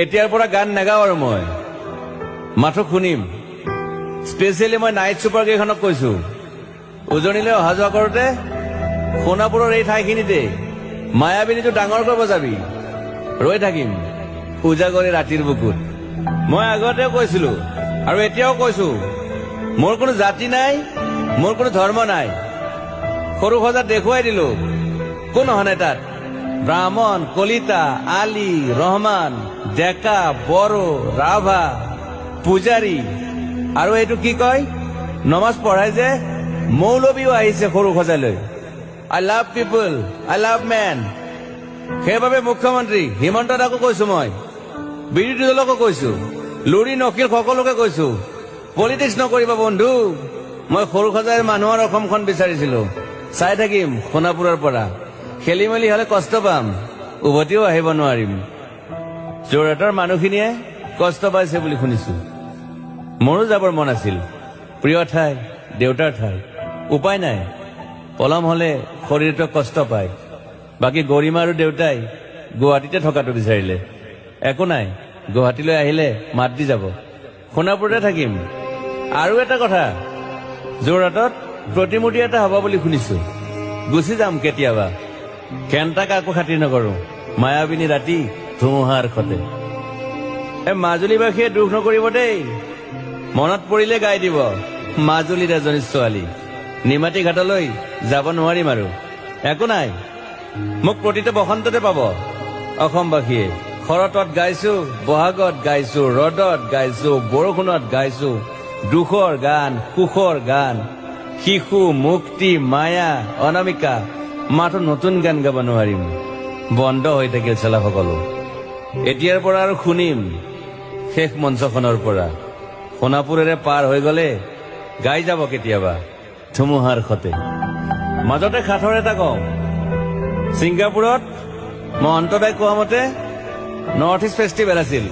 এতিয়াৰ পৰা গান নাগাওঁ আৰু মই। মাথো শুনিম স্পেচিয়েলি মই নাইট ছুপাৰ কেইখনক কৈছো। উজনিলৈ অহা যোৱা কৰোতে সোণাপুৰৰ এই ঠাইখিনিতে মায়াবিনীটো ডাঙৰকৈ বজাবি ৰৈ থাকিম। উজাগৰি ৰাতিৰ বুকুত। মই আগতে কৈছিলো আৰু এতিয়াও কৈছো, মোৰ কোনো জাতি নাই, মোৰ কোনো ধৰ্ম নাই। সৰু সজাত দেখুৱাই দিলো। কোন হনে তাত। ব্ৰাহ্মণ কলিতা, আলী ৰহমান ডেকা, বড়ো ৰাভা পূজাৰী আৰু এইটো কি কয়? নমাজ পঢ়াই যে মৌলবীও আহিছে সৰু সজালৈ I love people I love man সেইবাবে মুখ্যমন্ত্ৰী হিমন্ত দাকো কৈছো মই, বিৰোধী দলকো কৈছো, লুৰি, নকিল সকলোকে কৈছো পলিটিক্স নকৰিবা বন্ধু। মই সৰু সজাই মানুহৰ অসমখন বিচাৰিছিলো। চাই থাকিম সোণাপুৰৰ পৰা। খেলি মেলি হলে কষ্ট পাম। উভতিও আহিব নোৱাৰিম। যোৰহাটৰ মানুহখিনিয়ে কষ্ট পাইছে বুলি শুনিছো। মোৰো যাবৰ মন আছিল। প্ৰিয় ঠাই দেউতাৰ ঠাই। উপায় নাই। পলম হলে শৰীৰটোৱে কষ্ট পায়। বাকী গৰিমা আৰু দেউতাই গুৱাহাটীতে থকাটো বিচাৰিলে। একো নাই। গুৱাহাটীলৈ আহিলে মাত দি যাব। সোণাপুৰতে থাকিম। আৰু এটা কথা যোৰহাটত প্ৰতিমূৰ্তি এটা হ'ব বুলি শুনিছো। গুচি যাম কেতিয়াবা। কেণ্টা কাকো খাতিৰ নকৰো? মায়াবিনী ৰাতি ধুমুহাৰ সতে এই মাজুলীবাসীয়ে দুখ নকৰিব দেই। মনত পৰিলে গাই দিব। মাজুলীৰ এজনী ছোৱালী। নিমাতী ঘাটলৈ যাব নোৱাৰিম আৰু। একো নাই। মোক প্ৰতিটো বসন্ততে পাব। অসমবাসীয়ে শৰতত গাইছো বহাগত গাইছো ৰদত গাইছো বৰষুণত গাইছো দুখৰ গান সুখৰ গান শিশু মুক্তি মায়া অনামিকা মাথো নতুন গান গাব নোৱাৰিম বন্ধ হৈ থাকিল চেলা সকলো। এতিয়াৰ পৰা আৰু শুনিম শেষ মঞ্চখনৰ পৰা। সোণাপুৰেৰে পাৰ হৈ গলে গাই যাব কেতিয়াবা ধুমুহাৰ সতে মাজতে সাঁথৰ এটা কওঁ ছিংগাপুৰত মই অন্তদাই কোৱা মতে নৰ্থ ইষ্ট ফেষ্টিভেল আছিল।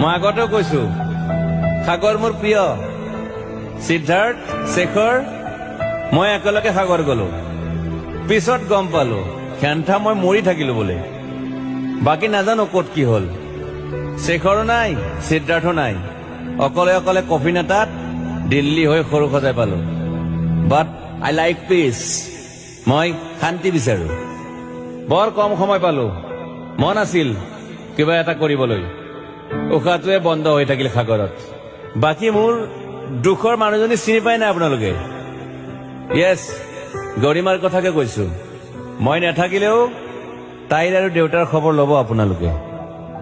মই আগতেও কৈছো, সাগৰ মোৰ প্ৰিয়। সিদ্ধাৰ্থ, শেখৰ, মই একেলগে সাগৰ গলো। পিছত গম পালো খেন্থা মই মৰি থাকিলো বোলে। বাকী নাজানো ক'ত কি হ'ল। শেখৰো নাই সিদ্ধাৰ্থ নাই। অকলে অকলে কফিন এটাত দিল্লী হৈ সৰু সজাই পালো। বাট আই লাইক পিচ মই শান্তি বিচাৰো। বৰ কম সময় পালো। মন আছিল কিবা এটা কৰিবলৈ। উশাহটোৱে বন্ধ হৈ থাকিল সাগৰত। বাকী মোৰ দুখৰ মানুহজনী চিনি পাই নাই আপোনালোকে? য়েছ গৰিমাৰ কথাকে কৈছো। মই নাথাকিলেও তাইৰ আৰু দেউতাৰ খবৰ ল'ব আপোনালোকে।